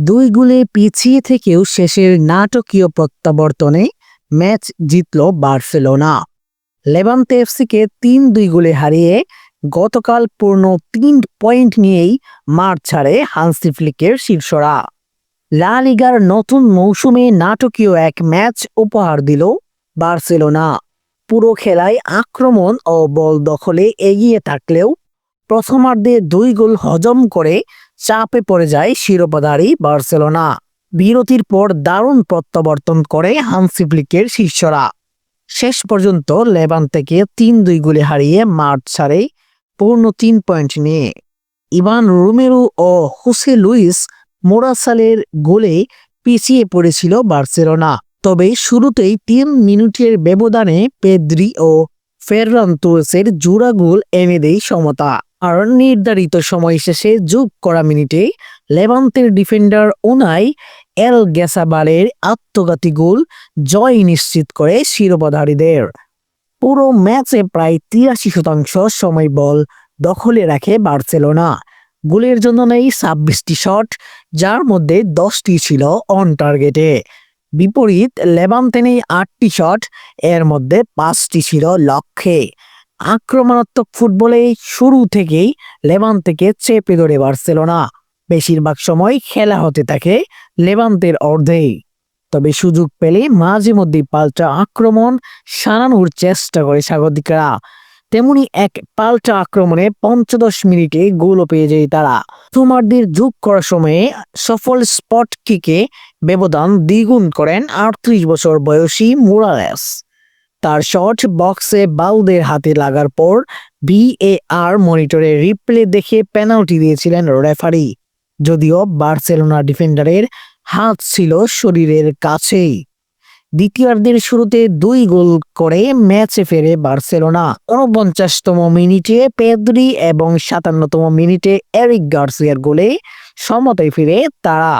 দুই গোলে পিছিয়ে থেকেও শেষের নাটকীয় প্রত্যাবর্তনে ম্যাচ জিতল বার্সেলোনা। লেভান্তে এফসিকে তিন দুই গোলে হারিয়ে গতকাল পূর্ণ তিন পয়েন্ট নিয়েই মাঠ ছাড়ে হান্সি ফ্লিকের শীর্ষরা লা লিগার নতুন মৌসুমে নাটকীয় এক ম্যাচ উপহার দিল বার্সেলোনা। পুরো খেলায় আক্রমণ ও বল দখলে এগিয়ে থাকলেও প্রথমার্ধে দুই গোল হজম করে চাপে পড়ে যায় শিরোপাধারী বার্সেলোনা। বিরতির পর দারুণ প্রত্যাবর্তন করে হান্সি ফ্লিকের শিষ্যরা। শেষ পর্যন্ত লেবান থেকে তিন দুই গোলে হারিয়ে মাঠ ছাড়ে পূর্ণ তিন পয়েন্ট নিয়ে। ইভান রোমেরো ও হুসে লুইস মোরাসালের গোলে পিছিয়ে পড়েছিল বার্সেলোনা। তবে শুরুতেই তিন মিনিটের ব্যবধানে পেদ্রি ও ফেররান তোরেসের জোড়া গোল এনে দেয় সমতা। আর নির্ধারিত সময় শেষে যোগ করা মিনিটে লেভান্তের ডিফেন্ডার ওনাই এল গ্যাসাবালের আত্মঘাতী গোল জয় নিশ্চিত করে শিরোপাধারীদের। পুরো ম্যাচে প্রায় তিরাশি শতাংশ সময় বল দখলে রাখে বার্সেলোনা। গোলের জন্য নেই ছাব্বিশটি শট, যার মধ্যে দশটি ছিল অন টার্গেটে। বিপরীত লেবান্তে নেই আটটি শট, এর মধ্যে পাঁচটি ছিল লক্ষ্যে। আক্রমণাত্মক ফুটবলে শুরু থেকেই লেবান থেকে চেপে ধরে বার্সেলোনা। বেশিরভাগ সময় খেলা হতে থাকে লেবান্তের অর্ধেই তবে সুযোগ পেলে মাঝে মধ্যে পাল্টা আক্রমণ সারানোর চেষ্টা করে স্বাগতিকরা। তেমনি এক পাল্টা আক্রমণে পঞ্চদশ মিনিটে গোলও পেয়ে যায় তারা। তোমারদের যোগ করার সময়ে সফল স্পট কিকে ব্যবধান দ্বিগুণ করেন আটত্রিশ বছর বয়সী মোরালেস। তার শট বক্সে বাউদের হাতে লাগার পর ভিএআর মনিটরে রিপ্লে দেখে পেনাল্টি দিয়েছিলেন রেফারি। যদিও বার্সেলোনা ডিফেন্ডারের হাত ছিল শরীরের কাছেই। দ্বিতীয়ার্ধের শুরুতে দুই গোল করে ম্যাচে ফেরে বার্সেলোনা। উনপঞ্চাশতম মিনিটে পেদ্রি এবং সাতান্নতম মিনিটে এরিক গার্সিয়ার গোলে সমতায় ফিরে তারা।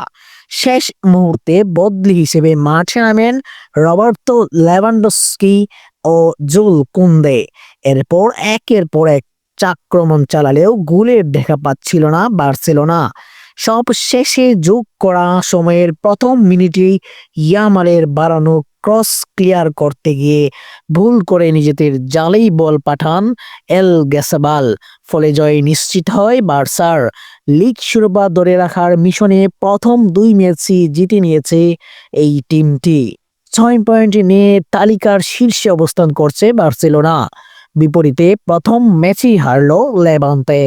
শেষ মুহূর্তে বদলি হিসেবে মাঠে নামেন রবার্তো লেভান্ডস্কি ও জুল কুন্দে। এরপর একের পর এক চাক্রমণ চালালেও গুলের দেখা পাচ্ছিল না বার্সেলোনা। সব শেষে যোগ করা সময়ের প্রথম মিনিটেই ইয়ামালের বাড়ানো ক্রস ক্লিয়ার করতে গিয়ে ভুল করে নিজেদের জালেই বল পাঠান এল গ্যাসাবাল। ফলে জয় নিশ্চিত হয় বার্সার। লিগ শিরোপা ধরে রাখার মিশনে প্রথম দুই ম্যাচই জিতে নিয়েছে এই টিমটি। ছয় পয়েন্ট নিয়ে তালিকার শীর্ষে অবস্থান করছে বার্সেলোনা। বিপরীতে প্রথম ম্যাচই হারল লেভান্তে।